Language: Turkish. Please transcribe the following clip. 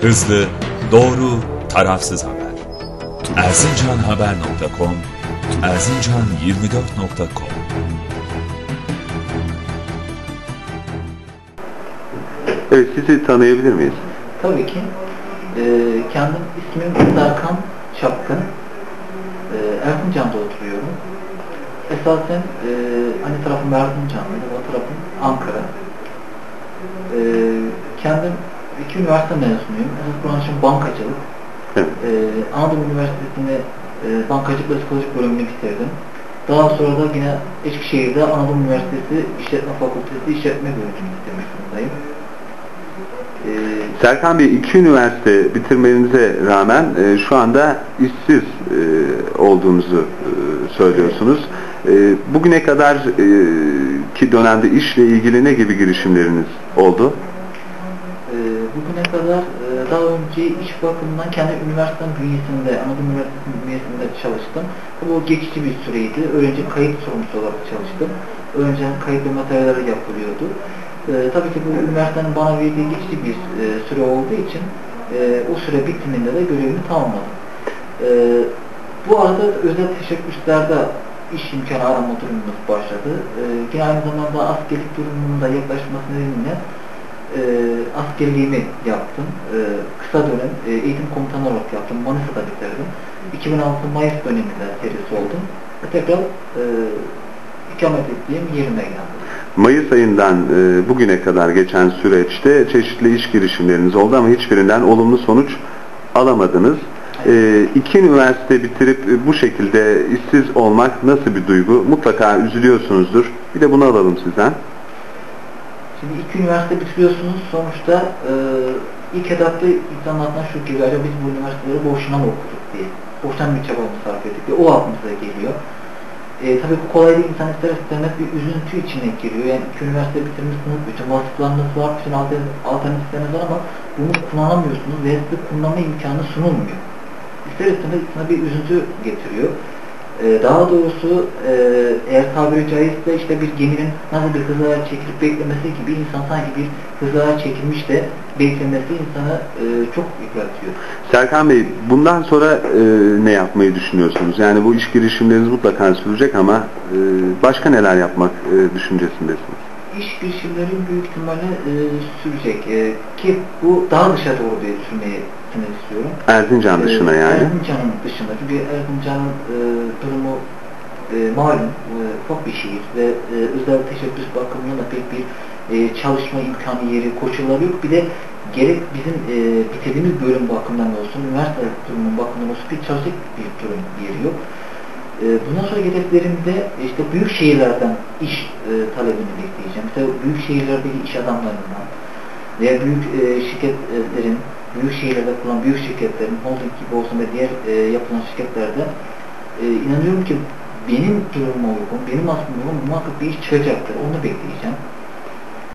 Hızlı, doğru, tarafsız haber. Erzincanhaber.com Erzincan24.com Evet, sizi tanıyabilir miyiz? Tabii ki. Ee, kendim ismim Serkan Çapkın. Ee, Erzincan'da oturuyorum. Esasen e, anne tarafım Erzincanlıydı, baba tarafım Ankara. Ee, kendim iki üniversite mezunuyum. Esas branşım bankacılık. Evet. Ee, Anadolu Üniversitesi'nde e, bankacılık ve psikolojik bölümünü bitirdim. Daha sonra da yine Eskişehir'de Anadolu Üniversitesi İşletme Fakültesi İşletme bölümünü durumdayım. Ee, Serkan Bey, iki üniversite bitirmenize rağmen e, şu anda işsiz e, olduğunuzu e, söylüyorsunuz. E, bugüne kadar e, ki dönemde işle ilgili ne gibi girişimleriniz oldu? Bugüne kadar e, daha önce iş bakımından kendi üniversitem bünyesinde, Anadolu Üniversitesi'nin bünyesinde çalıştım. Bu geçici bir süreydi. Öğrenci kayıt sorumlusu olarak çalıştım. Öğrencinin kayıt ve materyaleri yapılıyordu. Ee, tabii ki bu üniversitenin bana verdiği geçici bir e, süre olduğu için e, o süre bittiğinde de görevimi tamamladım. Ee, bu arada özel teşebbüslerde iş imkanı arama durumumuz başladı. Ee, yine aynı zamanda askerlik durumunun da yaklaşması nedeniyle e, askerliğimi yaptım. E, kısa dönem e, eğitim komutanı olarak yaptım. Manisa'da bitirdim. 2006 Mayıs döneminde serisi oldum. Ve tekrar e, ikamet ettiğim yerime geldim. Mayıs ayından e, bugüne kadar geçen süreçte çeşitli iş girişimleriniz oldu ama hiçbirinden olumlu sonuç alamadınız. E, iki üniversite bitirip e, bu şekilde işsiz olmak nasıl bir duygu? Mutlaka üzülüyorsunuzdur. Bir de bunu alalım sizden. Şimdi iki üniversite bitiriyorsunuz. Sonuçta e, ilk insanın aklına şu geliyor. Acaba biz bu üniversiteleri boşuna mı okuduk diye. Boşuna mı çabamızı sarf ettik diye. O aklımıza geliyor. E, tabii bu kolay değil. İnsan ister istemez bir üzüntü içine giriyor. Yani iki üniversite bitirmişsiniz. Bütün vasıflarınız var. Bütün alternatif- alternatifleriniz var ama bunu kullanamıyorsunuz ve size kullanma imkanı sunulmuyor. İster istemez insana bir üzüntü getiriyor. Ee, daha doğrusu e, eğer tabiri caizse işte bir geminin nasıl bir hızla çekilip beklemesi gibi insan sanki bir hızla çekilmiş de beklemesi insanı e, çok yıpratıyor. Serkan Bey, bundan sonra e, ne yapmayı düşünüyorsunuz? Yani bu iş girişimleriniz mutlaka sürecek ama e, başka neler yapmak e, düşüncesindesiniz? İş girişimlerin büyük ihtimalle e, sürecek e, ki bu daha dışa doğru diye düşünmeyi istiyorum. Erzincan dışına Ee, yani. Erzincan'ın dışında. Çünkü Erzincan'ın e, durumu e, malum e, ufak bir şehir ve e, özel teşebbüs bakımından da pek bir e, çalışma imkanı yeri, koşulları yok. Bir de gerek bizim e, bitirdiğimiz bölüm bakımından olsun, üniversite durumunun bakımından olsun bir çalışacak bir durum yeri yok. E, bundan sonra hedeflerimde işte büyük şehirlerden iş e, talebini bekleyeceğim. Mesela büyük şehirlerdeki iş adamlarından veya büyük e, şirketlerin, büyük şehirlerde kurulan büyük şirketlerin, holding gibi olsun ve diğer e, yapılan şirketlerde e, inanıyorum ki benim durumuma uygun, benim aslında muhakkak bir iş çıkacaktır. Onu bekleyeceğim.